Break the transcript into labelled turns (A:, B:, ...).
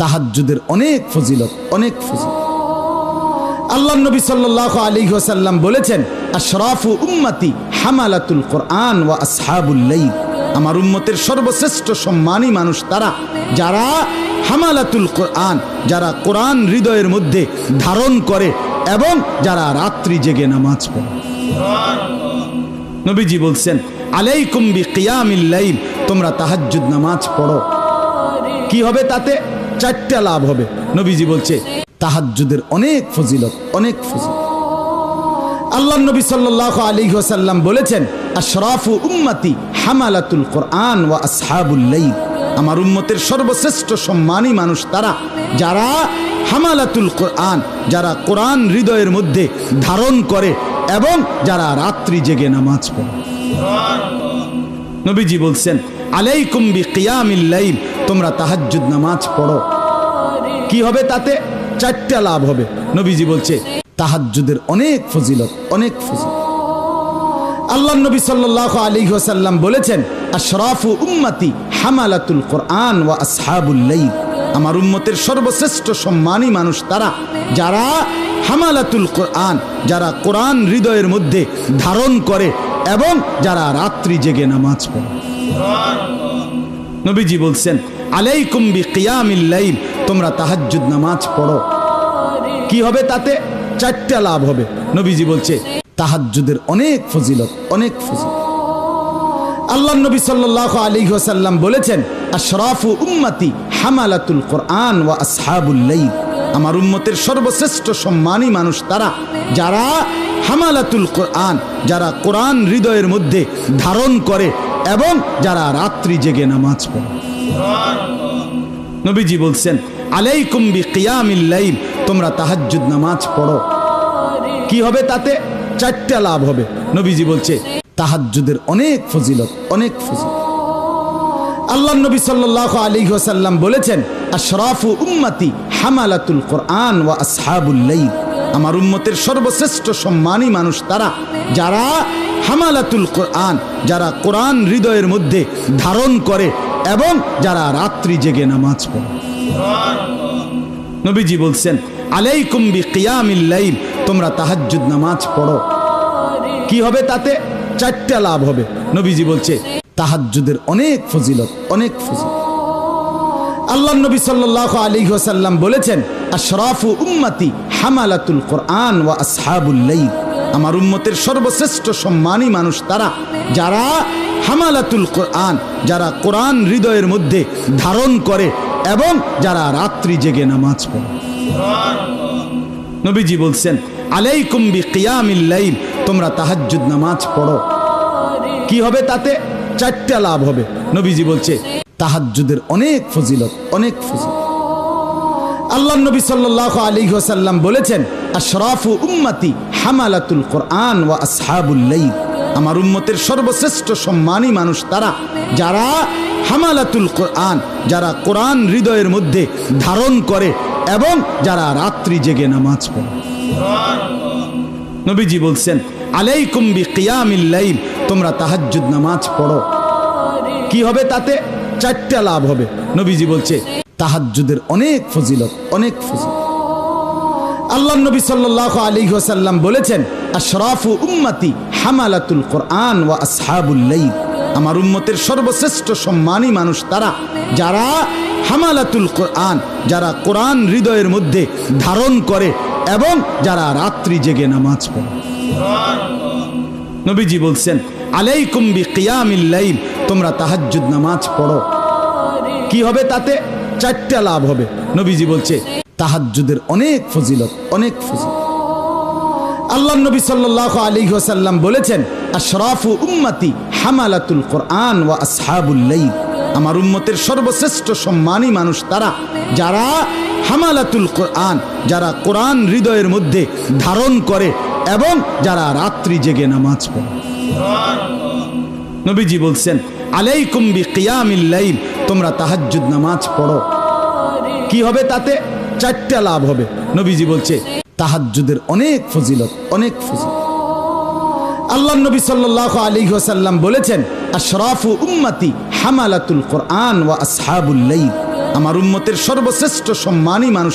A: তাহাজ্জুদের অনেক ফজিলত অনেক ফজিলত। আল্লাহ নবী সাল্লাহ আলী ওসাল্লাম বলেছেন, আশরাফু উম্মতি হামালাতুল কোরআন ওয়া আসহাবুল্লাইল আমার উম্মতের সর্বশ্রেষ্ঠ সম্মানী মানুষ তারা, যারা হামালাতুল কোরআন, যারা কোরআন হৃদয়ের মধ্যে ধারণ করে এবং যারা রাত্রি জেগে নামাজ পড়ে। নবীজি বলছেন, আলাইকুম বি কিয়ামিল লাইল, তোমরা তাহাজ্জুদ নামাজ পড়ো। কি হবে তাতে? চারটা লাভ হবে। নবীজি বলছে, তাহাজ্জুদের অনেক ফজিলত অনেক ফজিলত। আল্লাহ নবী সাল্লাহ আলী ওসাল্লাম বলেছেন, আশরাফু উম্মতি হামালাতুল কোরআন ওয়া আসহাবুল্লাইল আমার উম্মতের সর্বশ্রেষ্ঠ সম্মানী মানুষ তারা, যারা হামালাতুল কোরআন, যারা কোরআন হৃদয়ের মধ্যে ধারণ করে এবং যারা রাত্রি জেগে নামাজ পড়ে। নবীজি বলছেন, আলাইকুম বি কিয়ামিল লাইল তোমরা তাহাজ্জুদ নামাজ পড়ো। কি হবে তাতে? চারটা লাভ হবে। নবীজি বলছে, তাহাজ্জুদের অনেক ফজিলত অনেক ফজিলত। আল্লাহ নবী সাল্লাহ আলী ওসাল্লাম বলেছেন, আশরাফু উম্মতি হামালাতুল কোরআন ওয়া আসহাবুল্লাইল আমার উম্মতের সর্বশ্রেষ্ঠ সম্মানী মানুষ তারা, যারা হামালাতুল কোরআন, যারা কোরআন হৃদয়ের মধ্যে ধারণ করে এবং যারা রাত্রি জেগে নামাজ পড়ে। নবীজি বলছেন আলাইকুম বি কিয়ামিল লাইল, তোমরা তাহাজ্জুদ নামাজ পড়ো। কি হবে তাতে? চারটা লাভ হবে। নবীজি বলছে, তাহাজ্জুদের অনেক ফজিলত অনেক ফজিলত। আল্লাহ নবী সাল্লাহ আলী ওসাল্লাম বলেছেন, আশরাফু উম্মতি হামালাতুল কোরআন ওয়া আসহাবুল্লাইল আমার উম্মতের সর্বশ্রেষ্ঠ সম্মানী মানুষ তারা, যারা হামালাতুল কোরআন, যারা কোরআন হৃদয়ের মধ্যে ধারণ করে এবং যারা রাত্রি জেগে নামাজ পড়ে। নবীজি বলছেন, আলাইকুম বি কিয়ামিল লাইল, তোমরা তাহাজ্জুদ নামাজ পড়ো। কি হবে তাতে? চারটা লাভ হবে। নবীজি বলছে, তাহাজ্জুদের অনেক ফজিলত অনেক ফজিলত। আল্লাহ নবী সাল্লাহ আলী ওসাল্লাম বলেছেন, আশরাফু উম্মতি হামালাতুল কোরআন ওয়া আসহাবুল্লাইল আমার উম্মতের সর্বশ্রেষ্ঠ সম্মানী মানুষ তারা, যারা হামালাতুল কোরআন, যারা কোরআন হৃদয়ের মধ্যে ধারণ করে এবং যারা রাত্রি জেগে নামাজ পড়ে। নবীজি বলছেন, আলাইকুম বি কিয়ামিল লাইল, তোমরা তাহাজ্জুদ নামাজ পড়ো। কি হবে তাতে? চারটা লাভ হবে। নবীজি বলছে, তাহাজ্জুদের অনেক ফজিলত অনেক ফজিলত। আল্লাহ নবী সাল্লাহ আলী ওসাল্লাম বলেছেন, আশরাফু উম্মতি হামালাতুল কোরআন ওয়া আসহাবুল্লাইল আমার উম্মতের সর্বশ্রেষ্ঠ সম্মানী মানুষ তারা, যারা হামালাতুল কোরআন, যারা কোরআন হৃদয়ের মধ্যে ধারণ করে এবং যারা রাত্রি জেগে নামাজ পড়ে। নবীজি বলছেন, আলাইকুম বি কিয়ামিল লাইল, তোমরা তাহাজ্জুদ নামাজ পড়ো। কি হবে তাতে? চারটা লাভ হবে। নবীজি বলছে, তাহাজ্জুদের অনেক ফজিলত অনেক ফজিলত। আল্লাহ নবী সাল্লাহ আলী ওসাল্লাম বলেছেন, আশরাফু উম্মতি হামালাতুল কোরআন ওয়া আসহাবুল্লাইল আমার উম্মতের সর্বশ্রেষ্ঠ সম্মানী মানুষ তারা, যারা হামালাতুল কোরআন, যারা কোরআন হৃদয়ের মধ্যে ধারণ করে এবং যারা রাত্রি জেগে নামাজ পড়ে। নবীজি বলছেন, আলাইকুম বি কিয়ামিল লাইল, তোমরা তাহাজ্জুদ নামাজ পড়ো। কি হবে তাতে? চারটা লাভ হবে। নবীজি বলছে, তাহাজ্জুদের অনেক ফজিলত অনেক ফজিলত। আল্লাহ নবী সাল্লাহ আলী ওসাল্লাম বলেছেন আশরাফু উম্মতি হামালাতুল কোরআন ওয়া আসহাবুল্লাইল আমার উম্মতের সর্বশ্রেষ্ঠ সম্মানী মানুষ তারা, যারা হামালাতুল কোরআন, যারা কোরআন হৃদয়ের মধ্যে ধারণ করে এবং যারা রাত্রি জেগে নামাজ পড়ে। নবীজি বলছেন, আলাইকুম বি কিয়ামিল লাইল, তোমরা তাহাজ্জুদ নামাজ পড়ো। কি হবে তাতে? চারটা লাভ হবে। নবীজি বলছে, তাহাজ্জুদের অনেক ফজিলত অনেক ফজিলত। আল্লাহ নবী সাল্লাহ আলী ওসাল্লাম বলেছেন, আশরাফু উম্মতি হামালাতুল কোরআন ওয়া আসহাবুল্লাইল আমার উম্মতের সর্বশ্রেষ্ঠ সম্মানী মানুষ তারা, যারা হামালাতুল কোরআন, যারা কোরআন হৃদয়ের মধ্যে ধারণ করে এবং যারা রাত্রি জেগে নামাজ পড়ে। নবীজি বলছেন, আলাইকুম বি কিয়ামিল লাইল, তোমরা তাহাজ্জুদ নামাজ পড়ো। কি হবে তাতে? চারটা লাভ হবে। নবীজি বলছে তাহাজ্জুদের অনেক ফজিলত অনেক ফজিলত। আল্লাহ নবী সাল্লাহ আলী ওসাল্লাম বলেছেন, আশরাফু উম্মাতি হামালাতুল কোরআন ওয়া আসহাবুল্লাইল আমার উম্মতের সর্বশ্রেষ্ঠ সম্মানী মানুষ